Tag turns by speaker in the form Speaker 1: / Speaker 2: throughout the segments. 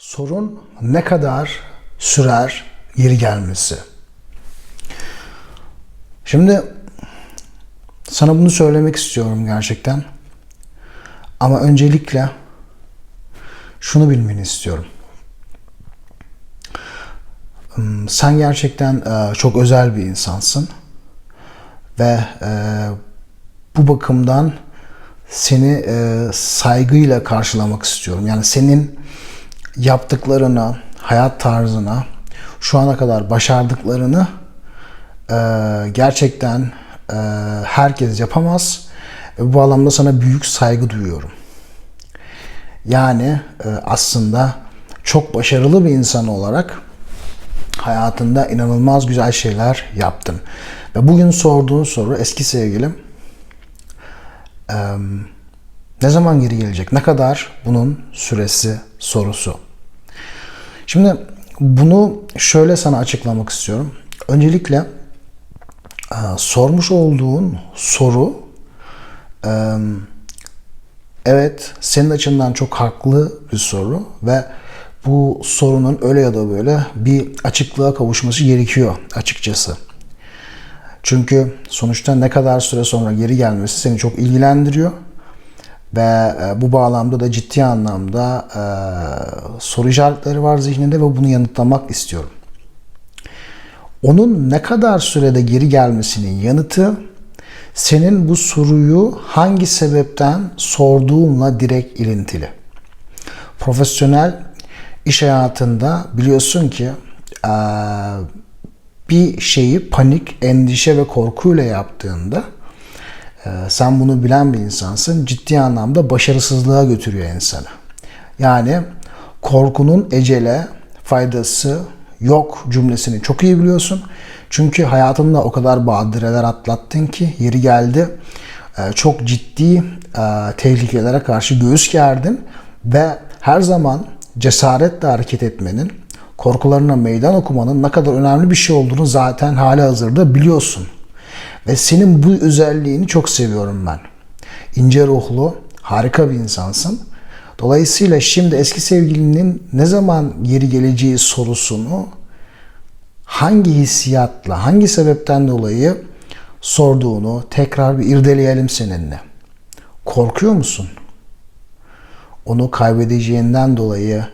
Speaker 1: Sorun ne kadar sürer geri gelmesi. Şimdi sana bunu söylemek istiyorum gerçekten. Ama öncelikle şunu bilmeni istiyorum. Hmm, Sen gerçekten e, çok özel bir insansın ve e, bu bakımdan seni e, saygıyla karşılamak istiyorum. Yani senin yaptıklarına, hayat tarzına, şu ana kadar başardıklarını e, gerçekten e, herkes yapamaz. Ve bu bağlamda sana büyük saygı duyuyorum. Yani e, aslında çok başarılı bir insan olarak hayatında inanılmaz güzel şeyler yaptın. Ve bugün sorduğun soru eski sevgilim e, ne zaman geri gelecek? Ne kadar bunun süresi sorusu. Şimdi bunu şöyle sana açıklamak istiyorum. Öncelikle e, sormuş olduğun soru e, evet senin açından çok haklı bir soru ve bu sorunun öyle ya da böyle bir açıklığa kavuşması gerekiyor açıkçası. Çünkü sonuçta ne kadar süre sonra geri gelmesi seni çok ilgilendiriyor. Ve e, bu bağlamda da ciddi anlamda e, soru işaretleri var zihninde ve bunu yanıtlamak istiyorum. Onun ne kadar sürede geri gelmesinin yanıtı senin bu soruyu hangi sebepten sorduğunla direkt ilintili. Profesyonel iş hayatında biliyorsun ki e, bir şeyi panik, endişe ve korkuyla yaptığında sen bunu bilen bir insansın. Ciddi anlamda başarısızlığa götürüyor insanı. Yani korkunun ecele faydası yok cümlesini çok iyi biliyorsun. Çünkü hayatında o kadar badireler atlattın ki yeri geldi. Ee, Çok ciddi e, tehlikelere karşı göğüs gerdin ve her zaman cesaretle hareket etmenin, korkularına meydan okumanın ne kadar önemli bir şey olduğunu zaten hala hazırda biliyorsun. Ve senin bu özelliğini çok seviyorum ben. İnce ruhlu, harika bir insansın. Dolayısıyla şimdi eski sevgilinin ne zaman geri geleceği sorusunu hangi hissiyatla, hangi sebepten dolayı sorduğunu tekrar bir irdeleyelim seninle. Korkuyor musun? Onu kaybedeceğinden dolayı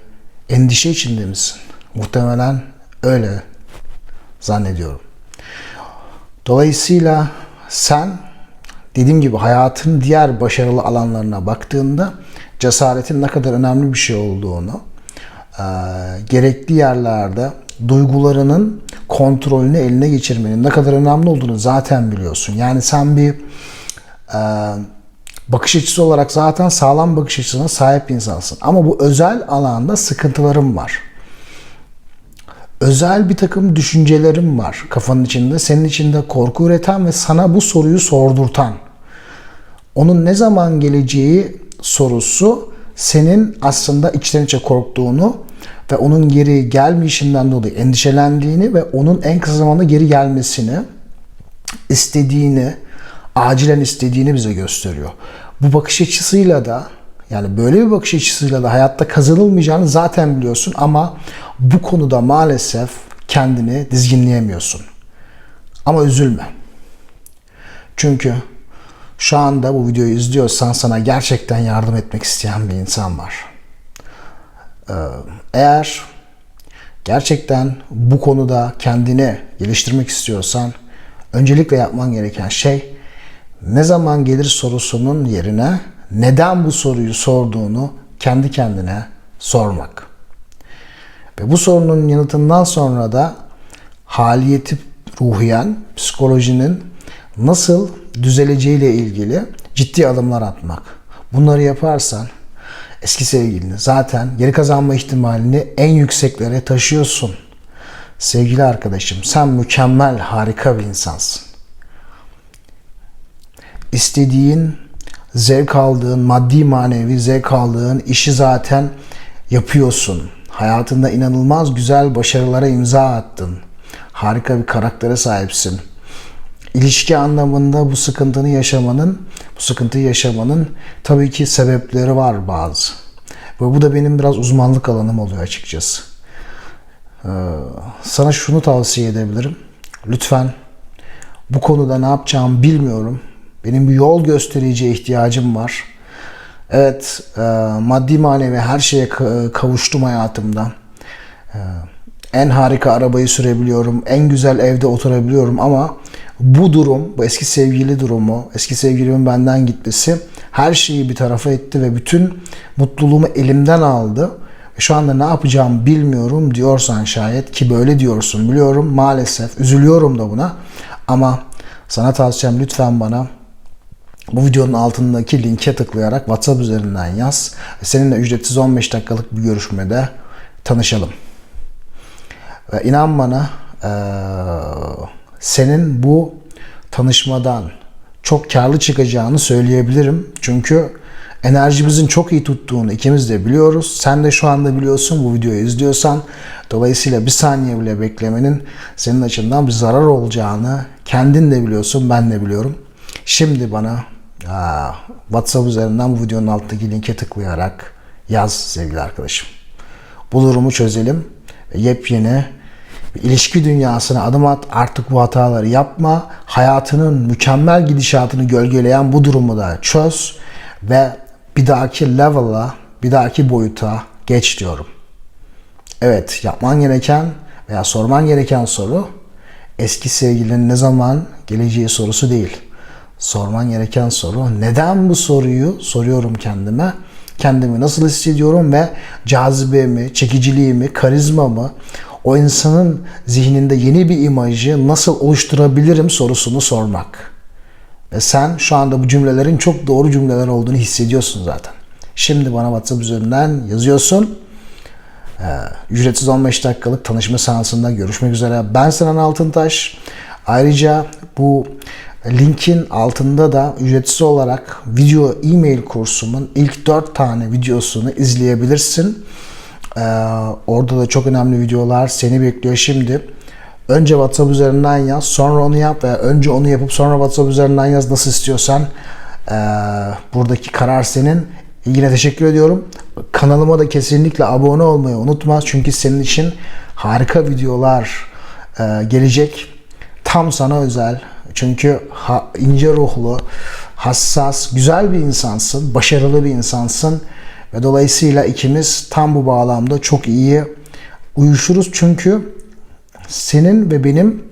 Speaker 1: endişe içinde misin? Muhtemelen öyle zannediyorum. Dolayısıyla sen dediğim gibi hayatın diğer başarılı alanlarına baktığında cesaretin ne kadar önemli bir şey olduğunu, gerekli yerlerde duygularının kontrolünü eline geçirmenin ne kadar önemli olduğunu zaten biliyorsun. Yani sen bir e, bakış açısı olarak zaten sağlam bakış açısına sahip insansın. Ama bu özel alanda sıkıntılarım var özel bir takım düşüncelerim var kafanın içinde. Senin içinde korku üreten ve sana bu soruyu sordurtan. Onun ne zaman geleceği sorusu senin aslında içten içe korktuğunu ve onun geri gelmeyişinden dolayı endişelendiğini ve onun en kısa zamanda geri gelmesini istediğini, acilen istediğini bize gösteriyor. Bu bakış açısıyla da yani böyle bir bakış açısıyla da hayatta kazanılmayacağını zaten biliyorsun ama bu konuda maalesef kendini dizginleyemiyorsun. Ama üzülme. Çünkü şu anda bu videoyu izliyorsan sana gerçekten yardım etmek isteyen bir insan var. Ee, Eğer gerçekten bu konuda kendini geliştirmek istiyorsan öncelikle yapman gereken şey ne zaman gelir sorusunun yerine neden bu soruyu sorduğunu kendi kendine sormak. Ve bu sorunun yanıtından sonra da haliyeti ruhiyen, psikolojinin nasıl düzeleceğiyle ilgili ciddi adımlar atmak. Bunları yaparsan eski sevgilini zaten geri kazanma ihtimalini en yükseklere taşıyorsun. Sevgili arkadaşım sen mükemmel, harika bir insansın. İstediğin zevk aldığın, maddi manevi zevk aldığın işi zaten yapıyorsun. Hayatında inanılmaz güzel başarılara imza attın. Harika bir karaktere sahipsin. İlişki anlamında bu sıkıntını yaşamanın, bu sıkıntıyı yaşamanın tabii ki sebepleri var bazı. Ve bu da benim biraz uzmanlık alanım oluyor açıkçası. Ee, sana şunu tavsiye edebilirim. Lütfen bu konuda ne yapacağımı bilmiyorum. Benim bir yol göstericiye ihtiyacım var. Evet, e, maddi manevi her şeye ka- kavuştum hayatımda. E, en harika arabayı sürebiliyorum, en güzel evde oturabiliyorum ama bu durum, bu eski sevgili durumu, eski sevgilimin benden gitmesi her şeyi bir tarafa etti ve bütün mutluluğumu elimden aldı. Ve şu anda ne yapacağımı bilmiyorum diyorsan şayet ki böyle diyorsun biliyorum maalesef üzülüyorum da buna ama sana tavsiyem lütfen bana bu videonun altındaki linke tıklayarak WhatsApp üzerinden yaz. Seninle ücretsiz 15 dakikalık bir görüşmede tanışalım. Ve inan bana senin bu tanışmadan çok karlı çıkacağını söyleyebilirim. Çünkü enerjimizin çok iyi tuttuğunu ikimiz de biliyoruz. Sen de şu anda biliyorsun bu videoyu izliyorsan. Dolayısıyla bir saniye bile beklemenin senin açından bir zarar olacağını kendin de biliyorsun, ben de biliyorum. Şimdi bana aa, WhatsApp üzerinden bu videonun alttaki linke tıklayarak yaz sevgili arkadaşım. Bu durumu çözelim. Yepyeni ilişki dünyasına adım at. Artık bu hataları yapma. Hayatının mükemmel gidişatını gölgeleyen bu durumu da çöz ve bir dahaki level'a, bir dahaki boyuta geç diyorum. Evet, yapman gereken veya sorman gereken soru eski sevgilinin ne zaman geleceği sorusu değil. Sorman gereken soru neden bu soruyu soruyorum kendime? Kendimi nasıl hissediyorum ve cazibemi, çekiciliğimi, karizmamı, o insanın zihninde yeni bir imajı nasıl oluşturabilirim sorusunu sormak. Ve sen şu anda bu cümlelerin çok doğru cümleler olduğunu hissediyorsun zaten. Şimdi bana WhatsApp üzerinden yazıyorsun. Ee, ücretsiz 15 dakikalık tanışma seansında görüşmek üzere. Ben Sinan Altıntaş. Ayrıca bu linkin altında da ücretsiz olarak video e-mail kursumun ilk 4 tane videosunu izleyebilirsin. Ee, orada da çok önemli videolar seni bekliyor şimdi. Önce WhatsApp üzerinden yaz, sonra onu yap veya önce onu yapıp sonra WhatsApp üzerinden yaz nasıl istiyorsan. Ee, buradaki karar senin. Yine teşekkür ediyorum. Kanalıma da kesinlikle abone olmayı unutma. Çünkü senin için harika videolar e, gelecek. Tam sana özel. Çünkü ha, ince ruhlu, hassas, güzel bir insansın. Başarılı bir insansın. Ve dolayısıyla ikimiz tam bu bağlamda çok iyi uyuşuruz. Çünkü senin ve benim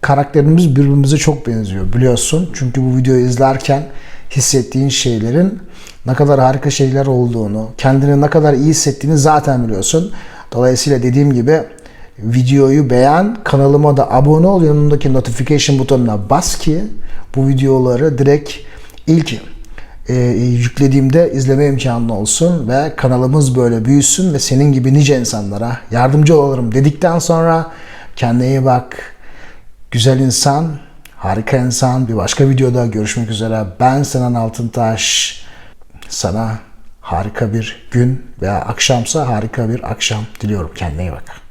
Speaker 1: karakterimiz birbirimize çok benziyor biliyorsun. Çünkü bu videoyu izlerken hissettiğin şeylerin ne kadar harika şeyler olduğunu, kendini ne kadar iyi hissettiğini zaten biliyorsun. Dolayısıyla dediğim gibi videoyu beğen, kanalıma da abone ol, yanındaki notification butonuna bas ki bu videoları direkt ilk e, yüklediğimde izleme imkanı olsun ve kanalımız böyle büyüsün ve senin gibi nice insanlara yardımcı olurum dedikten sonra kendine iyi bak. Güzel insan, harika insan. Bir başka videoda görüşmek üzere. Ben Sinan Altıntaş. Sana harika bir gün veya akşamsa harika bir akşam diliyorum. Kendine iyi bak.